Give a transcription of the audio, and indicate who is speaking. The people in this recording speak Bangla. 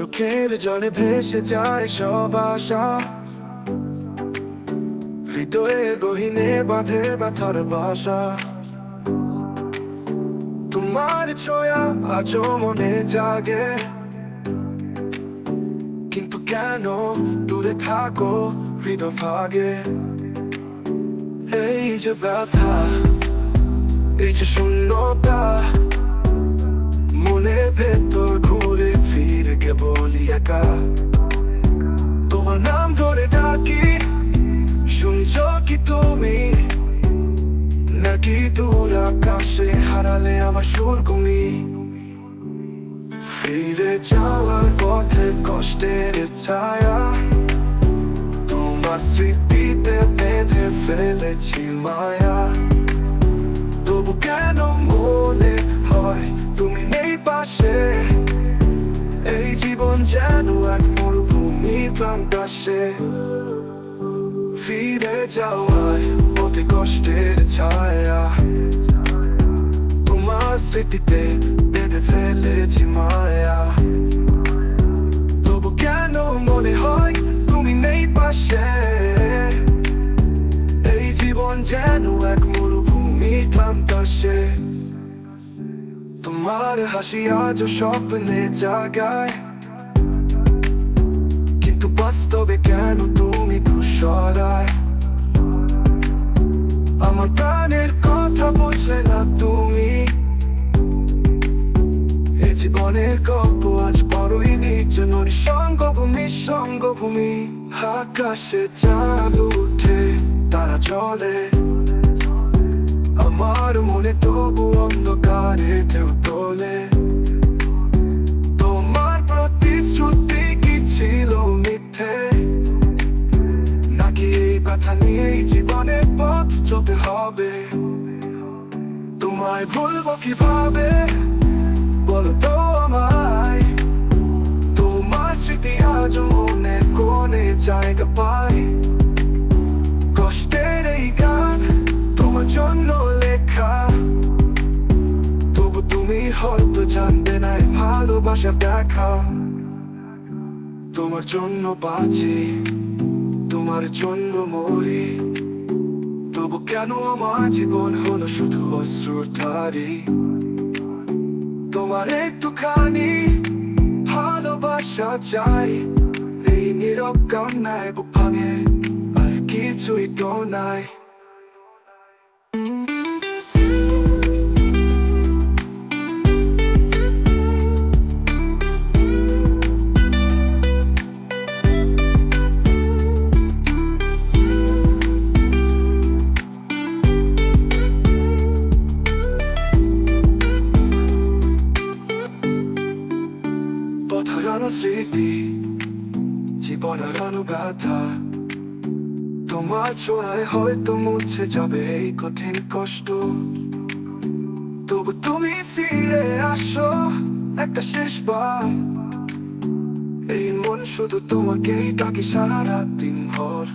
Speaker 1: চোখের জলে ভেসে যায় সব আশা। হৃদয়ে গহিনে বাঁধে ব্যথার বাসা। তোমার ছোঁয়া আজও মনে জাগে। কিন্তু কেন দূরে থাকো হৃদয় ভাগে? এই যে ব্যথা, এই যে শূন্যতা একা। তোমার নাম ধরে ডাকি, শুনছ কি তুমি? নাকি দূর আকাশে হারালে আমার সুর কমি ফিরে যাওয়ার পথে কষ্টের ছায়া, তোমার স্মৃতিতে বেঁধে ফেলেছি মায়া। তবু কেন মনে হয় তুমি নেই পাশে? যেন এক মরুভূমির প্রান্তাসে ফিরে যাওয়ায় অতি কষ্টের ছায়া তোমার স্মৃতিতে বেঁধে ফেলেছি মায়া তবু কেন মনে হয় তুমি নেই পাশে এই জীবন যেন এক মরুভূমি ক্লান্তাসে তোমার হাসি আজও স্বপ্নে জাগায় কিন্তু বাস্তবে কেন তুমি দুসরায় আমার প্রাণের কথা বুঝলে না তুমি এ জীবনের গল্প আজ বড়ই নির্জন সঙ্গভূমি সঙ্গভূমি আকাশে চাঁদ উঠে তারা চলে আমার মনে তবু অন্ধকারে ঢেউ তোলে ব্যথা নিয়েই জীবনের পথ চলতে হবে। তোমায় ভুলবো কীভাবে? বলো তো আমায়। তোমার স্মৃতি আজ মনে কোনে জায়গা পায়। কষ্টের এই গান তোমার জন্য লেখা। তবু তুমি হয়তো জানবে না, এই ভালোবাসা দেখা। তোমার জন্য বাঁচি তোমার জন্য মরি। তবু কেন আমার জীবন হলো শুধু অশ্রুর ধারি? তোমার একটুখানি ভালোবাসা চাই। এই নীরব কান্নায় বুক ভাঙে, আর কিছুই তো নাই। হারানো স্মৃতি জীবন হারানো ব্যথা তোমার ছোঁয়ায় হয়তো মুছে যাবে এই কঠিন কষ্ট। তবু তুমি ফিরে আসো একটা শেষবার। এই মন শুধু তোমাকেই ডাকি সারা রাত দিন ভর